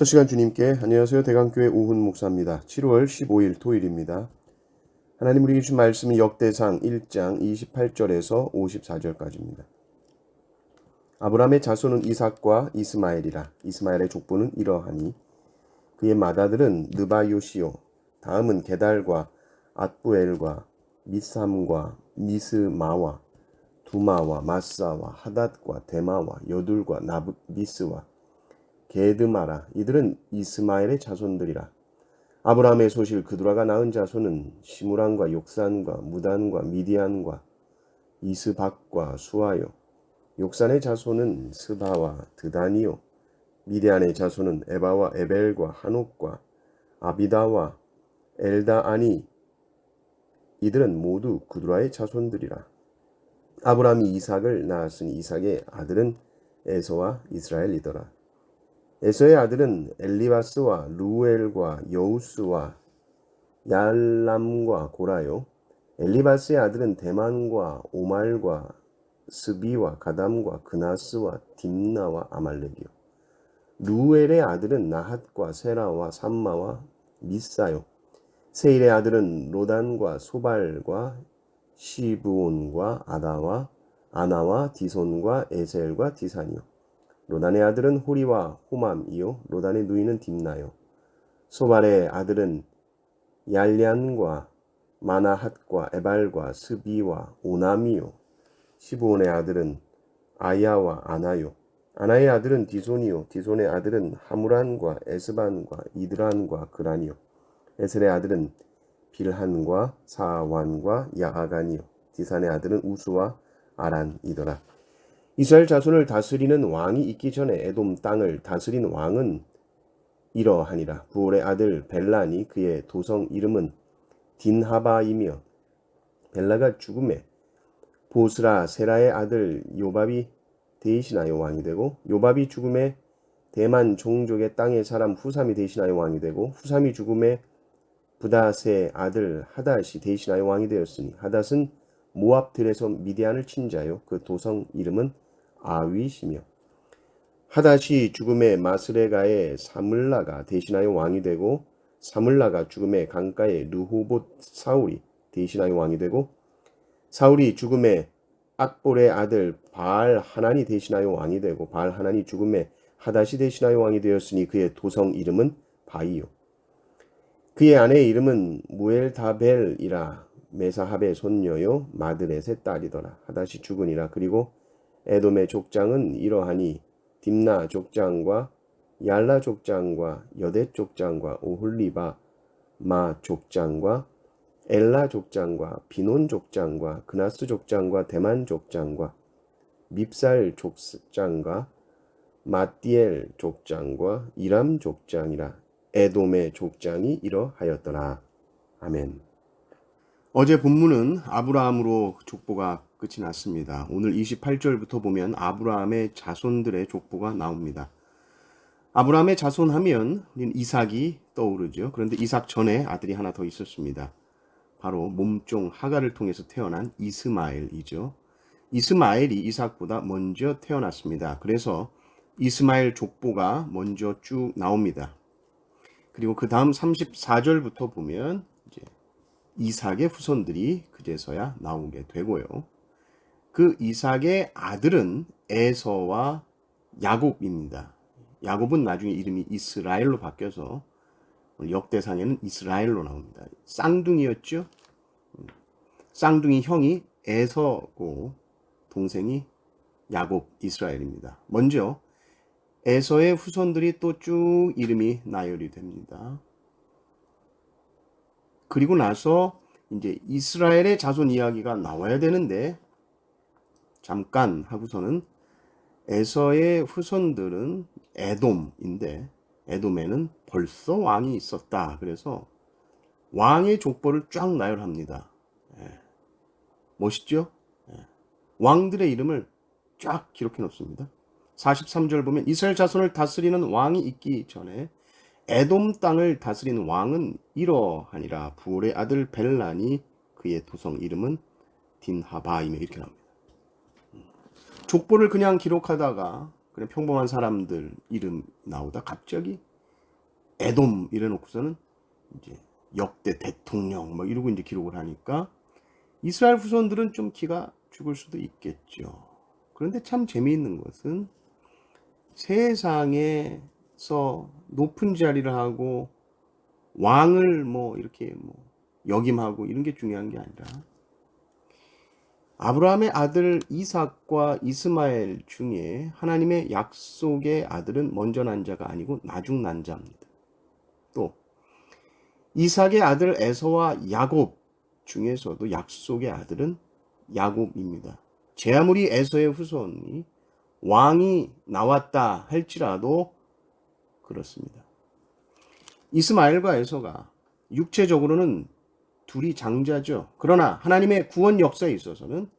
첫 시간 주님께 안녕하세요. 대강교회 오훈 목사입니다. 7월 15일 토요일입니다. 하나님 우리에게 주신 말씀은 역대상 1장 28절에서 54절까지입니다. 아브라함의 자손은 이삭과 이스마엘이라 이스마엘의 족보는 이러하니 그의 맏아들은 느바요시오 다음은 게달과 앗부엘과 미삼과 미스마와 두마와 마사와 하닷과 데마와 여둘과 나비스와 게드마라. 이들은 이스마엘의 자손들이라. 아브라함의 소실 그두라가 낳은 자손은 시무란과 욕산과 무단과 미디안과 이스박과 수아요. 욕산의 자손은 스바와 드다니요 미디안의 자손은 에바와 에벨과 한옥과 아비다와 엘다아니 이들은 모두 구두라의 자손들이라 아브라함이 이삭을 낳았으니 이삭의 아들은 에서와 이스라엘이더라 에서의 아들은 엘리바스와 루엘과 여우스와 얄람과 고라요. 엘리바스의 아들은 대만과 오말과 스비와 가담과 그나스와 딥나와 아말렉이요. 루엘의 아들은 나핫과 세라와 삼마와 미사요. 세일의 아들은 로단과 소발과 시브온과 아다와 아나와 디손과 에셀과 디산이요. 로단의 아들은 호리와 호맘이요 로단의 누이는 딥나요 소발의 아들은 얄리안과 마나핫과 에발과 스비와 오남이요 시브온의 아들은 아야와 아나요 아나의 아들은 디손이요. 디손의 아들은 하무란과 에스반과 이드란과 그란이요. 에셀의 아들은 빌한과 사완과 야아간이요. 디산의 아들은 우수와 아란이더라. 이스라엘 자손을 다스리는 왕이 있기 전에 에돔 땅을 다스린 왕은 이러하니라. 부올의 아들 벨란이 그의 도성 이름은 딘하바이며 벨라가 죽음에 보스라 세라의 아들 요밥이 대신하여 왕이 되고 요밥이 죽음에 대만 종족의 땅의 사람 후삼이 대신하여 왕이 되고 후삼이 죽음에 부다스의 아들 하닷이 대신하여 왕이 되었으니 하닷은 모압들에서 미디안을 친 자요. 그 도성 이름은 아윗이며 하닷이 죽음의 마스레가의 사물라가 대신하여 왕이 되고 사물라가 죽음의 강가의 르호봇 사울이 대신하여 왕이 되고 사울이 죽음의 악볼의 아들 바알 하나니 대신하여 왕이 되고 바알 하나니 죽음의 하닷이 대신하여 왕이 되었으니 그의 도성 이름은 바이요. 그의 아내의 이름은 무엘다벨이라 메사합의 손녀요 마드렛의 딸이더라. 하닷이 죽으니라. 그리고 에돔의 족장은 이러하니 딥나 족장과 얄라 족장과 여대 족장과 오홀리바 마 족장과 엘라 족장과 비논 족장과 그나스 족장과 대만 족장과 밉살 족장과 마띠엘 족장과 이람 족장이라 에돔의 족장이 이러하였더라. 아멘. 어제 본문은 아브라함으로 족보가 끝이 났습니다. 오늘 28절부터 보면 아브라함의 자손들의 족보가 나옵니다. 아브라함의 자손 하면 이삭이 떠오르죠. 그런데 이삭 전에 아들이 하나 더 있었습니다. 바로 몸종 하가를 통해서 태어난 이스마엘이죠. 이스마엘이 이삭보다 먼저 태어났습니다. 그래서 이스마엘 족보가 먼저 쭉 나옵니다. 그리고 그 다음 34절부터 보면 이제 이삭의 후손들이 그제서야 나오게 되고요. 그 이삭의 아들은 에서와 야곱입니다. 야곱은 나중에 이름이 이스라엘로 바뀌어서 역대상에는 이스라엘로 나옵니다. 쌍둥이였죠. 쌍둥이 형이 에서고 동생이 야곱 이스라엘입니다. 먼저 에서의 후손들이 또 쭉 이름이 나열이 됩니다. 그리고 나서 이제 이스라엘의 자손 이야기가 나와야 되는데 잠깐 하고서는 에서의 후손들은 에돔인데 에돔에는 벌써 왕이 있었다. 그래서 왕의 족보를 쫙 나열합니다. 예. 멋있죠? 예. 왕들의 이름을 쫙 기록해 놓습니다. 43절 보면 이스라엘 자손을 다스리는 왕이 있기 전에 에돔 땅을 다스린 왕은 이러하니라 부올의 아들 벨란이 그의 도성 이름은 딘하바이며 이렇게 나옵니다. 족보를 그냥 기록하다가 그냥 평범한 사람들 이름 나오다 갑자기 에돔 이래 놓고서는 이제 역대 대통령 뭐 이러고 이제 기록을 하니까 이스라엘 후손들은 좀 기가 죽을 수도 있겠죠. 그런데 참 재미있는 것은 세상에서 높은 자리를 하고 왕을 뭐 이렇게 뭐 역임하고 이런 게 중요한 게 아니라 아브라함의 아들 이삭과 이스마엘 중에 하나님의 약속의 아들은 먼저 난 자가 아니고 나중 난 자입니다. 또 이삭의 아들 에서와 야곱 중에서도 약속의 아들은 야곱입니다. 제 아무리 에서의 후손이 왕이 나왔다 할지라도 그렇습니다. 이스마엘과 에서가 육체적으로는 둘이 장자죠. 그러나 하나님의 구원 역사에 있어서는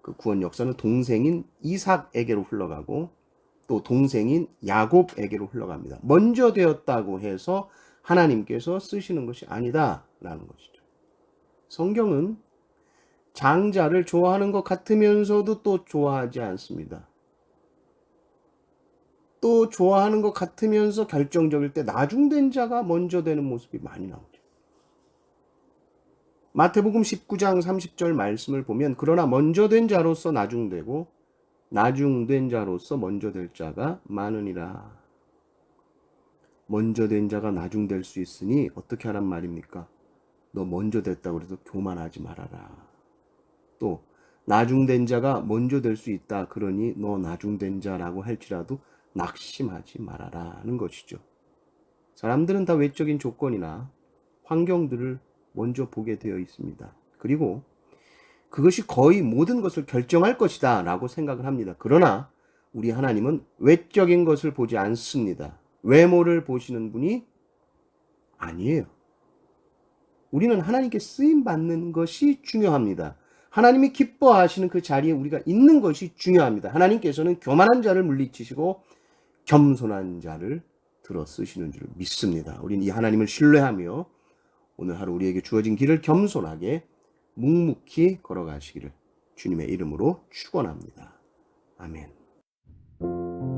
그 구원 역사는 동생인 이삭에게로 흘러가고 또 동생인 야곱에게로 흘러갑니다. 먼저 되었다고 해서 하나님께서 쓰시는 것이 아니다라는 것이죠. 성경은 장자를 좋아하는 것 같으면서도 또 좋아하지 않습니다. 또 좋아하는 것 같으면서 결정적일 때 나중된 자가 먼저 되는 모습이 많이 나오죠. 마태복음 19장 30절 말씀을 보면 그러나 먼저 된 자로서 나중되고 나중된 자로서 먼저 될 자가 많으니라. 먼저 된 자가 나중될 수 있으니 어떻게 하란 말입니까? 너 먼저 됐다고 해서 교만하지 말아라. 또 나중된 자가 먼저 될 수 있다. 그러니 너 나중된 자라고 할지라도 낙심하지 말아라는 것이죠. 사람들은 다 외적인 조건이나 환경들을 먼저 보게 되어 있습니다. 그리고 그것이 거의 모든 것을 결정할 것이다 라고 생각을 합니다. 그러나 우리 하나님은 외적인 것을 보지 않습니다. 외모를 보시는 분이 아니에요. 우리는 하나님께 쓰임 받는 것이 중요합니다. 하나님이 기뻐하시는 그 자리에 우리가 있는 것이 중요합니다. 하나님께서는 교만한 자를 물리치시고 겸손한 자를 들어 쓰시는 줄 믿습니다. 우리는 이 하나님을 신뢰하며 오늘 하루 우리에게 주어진 길을 겸손하게 묵묵히 걸어가시기를 주님의 이름으로 축원합니다. 아멘.